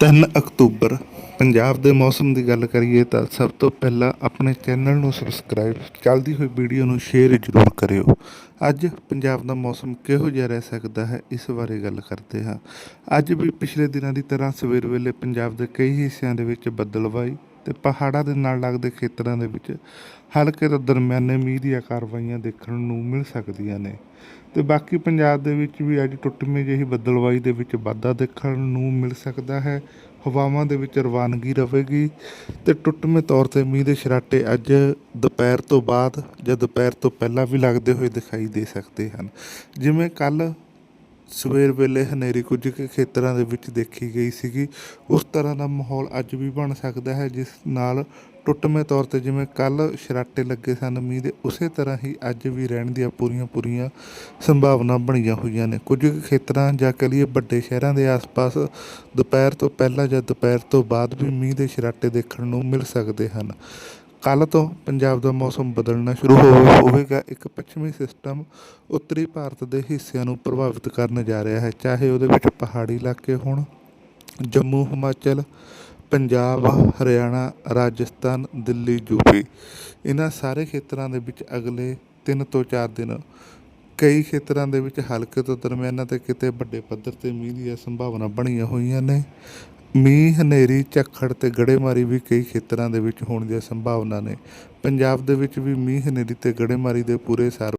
3 October, Punjab ਦੇ ਮੌਸਮ ਦੀ ਗੱਲ ਕਰੀਏ ਤਾਂ ਸਭ ਤੋਂ ਪਹਿਲਾਂ ਆਪਣੇ ਚੈਨਲ ਨੂੰ ਸਬਸਕ੍ਰਾਈਬ ਚੱਲਦੀ ਹੋਈ ਵੀਡੀਓ ਨੂੰ ਸ਼ੇਅਰ ਜ਼ਰੂਰ ਕਰਿਓ। ਅੱਜ ਪੰਜਾਬ ਦਾ ਮੌਸਮ ਕਿਹੋ ਜਿਹਾ ਰਹਿ ਸਕਦਾ ਹੈ, ਇਸ ਬਾਰੇ ਗੱਲ ਕਰਦੇ ਹਾਂ। ਅੱਜ ਵੀ ਪਿਛਲੇ ਦਿਨਾਂ ਦੀ ਤਰ੍ਹਾਂ ਸਵੇਰ ਵੇਲੇ ਪੰਜਾਬ ਦੇ ਕਈ ਹਿੱਸਿਆਂ ਦੇ ਵਿੱਚ ਬੱਦਲਵਾਈ ਤੇ ਪਹਾੜਾਂ ਦੇ ਨਾਲ ਲੱਗਦੇ ਖੇਤਰਾਂ ਦੇ ਵਿੱਚ ਹਲਕੇ ਤੋਂ ਦਰਮਿਆਨੇ ਮੀਂਹ ਦੀਆਂ ਕਾਰਵਾਈਆਂ ਦੇਖਣ ਨੂੰ ਮਿਲ ਸਕਦੀਆਂ ਨੇ। ਤੇ ਬਾਕੀ ਪੰਜਾਬ ਦੇ ਵਿੱਚ ਵੀ ਅੱਜ ਟੁੱਟਵੀਂ ਜਿਹੀ ਬੱਦਲਵਾਈ ਦੇ ਵਿੱਚ ਵਾਧਾ ਦੇਖਣ ਨੂੰ ਮਿਲ ਸਕਦਾ ਹੈ। ਹਵਾਵਾਂ ਦੇ ਵਿੱਚ ਰਵਾਨਗੀ ਰਹੇਗੀ ਤੇ ਟੁੱਟਵੇਂ ਤੌਰ ਤੇ ਮੀਂਹ ਦੇ ਛਰਾਟੇ ਅੱਜ ਦੁਪਹਿਰ ਤੋਂ ਬਾਅਦ ਜਾਂ ਦੁਪਹਿਰ ਤੋਂ ਪਹਿਲਾਂ ਵੀ ਲੱਗਦੇ ਹੋਏ ਦਿਖਾਈ ਦੇ ਸਕਦੇ ਹਨ। ਜਿਵੇਂ ਕੱਲ ਸਵੇਰ ਵੇਲੇ ਹਨੇਰੀ ਕੁਝ ਕੁ ਖੇਤਰਾਂ ਦੇ ਵਿੱਚ ਦੇਖੀ ਗਈ ਸੀਗੀ। ਉਸ ਤਰ੍ਹਾਂ ਦਾ ਮਾਹੌਲ ਅੱਜ ਵੀ ਬਣ ਸਕਦਾ ਹੈ, ਜਿਸ ਨਾਲ ਟੁੱਟਵੇਂ ਤੌਰ ਤੇ ਜਿਵੇਂ ਕੱਲ ਸ਼ਰਾਟੇ ਲੱਗੇ ਸਨ, ਮੀਂਹ ਦੇ ਉਸੇ ਤਰ੍ਹਾਂ ਹੀ ਅੱਜ ਵੀ ਰਹਿਣ ਦੀਆਂ ਪੂਰੀਆਂ ਪੂਰੀਆਂ ਸੰਭਾਵਨਾ ਬਣੀਆਂ ਹੋਈਆਂ ਨੇ। ਕੁਝ ਕੁ ਖੇਤਰਾਂ ਜਾਂ ਕਹ ਲਈਏ ਵੱਡੇ ਸ਼ਹਿਰਾਂ ਦੇ ਆਸ-ਪਾਸ ਦੁਪਹਿਰ ਤੋਂ ਪਹਿਲਾਂ ਜਾਂ ਦੁਪਹਿਰ ਤੋਂ ਬਾਅਦ ਵੀ ਮੀਂਹ ਦੇ ਸ਼ਰਾਟੇ ਦੇਖਣ ਨੂੰ ਮਿਲ ਸਕਦੇ ਹਨ। ਕੱਲ ਤੋਂ ਪੰਜਾਬ ਦਾ ਮੌਸਮ ਬਦਲਣਾ ਸ਼ੁਰੂ ਹੋਵੇਗਾ। ਇੱਕ ਪੱਛਮੀ ਸਿਸਟਮ ਉੱਤਰੀ ਭਾਰਤ ਦੇ ਹਿੱਸਿਆਂ ਨੂੰ ਪ੍ਰਭਾਵਿਤ ਕਰਨ ਜਾ ਰਿਹਾ ਹੈ। ਚਾਹੇ ਉਹਦੇ ਵਿੱਚ ਪਹਾੜੀ ਇਲਾਕੇ ਹੋਣ, ਜੰਮੂ, ਹਿਮਾਚਲ, ਪੰਜਾਬ, ਹਰਿਆਣਾ, ਰਾਜਸਥਾਨ, ਦਿੱਲੀ ਯੂਪੀ ਇਹਨਾਂ ਸਾਰੇ ਖੇਤਰਾਂ ਦੇ ਵਿੱਚ ਅਗਲੇ 3 ਤੋਂ 4 ਦਿਨ ਕਈ ਖੇਤਰਾਂ ਦੇ ਵਿੱਚ ਹਲਕੇ ਤੋਂ ਦਰਮਿਆਨਾ ਤੇ ਕਿਤੇ ਵੱਡੇ ਪੱਧਰ ਤੇ ਮੀਂਹ ਦੀਆਂ ਸੰਭਾਵਨਾ ਬਣੀਆਂ ਹੋਈਆਂ ਨੇ। ਮੀਂਹ, ਹਨੇਰੀ, ਝੱਖੜ ਤੇ ਗੜੇਮਾਰੀ ਵੀ ਕਈ ਖੇਤਰਾਂ ਦੇ ਵਿੱਚ ਹੋਣ ਦੀਆਂ ਸੰਭਾਵਨਾ ਨੇ। ਪੰਜਾਬ ਦੇ ਵਿੱਚ ਵੀ ਮੀਂਹ, ਹਨੇਰੀ ਤੇ ਗੜੇਮਾਰੀ ਦੇ ਪੂਰੇ ਸਾਰ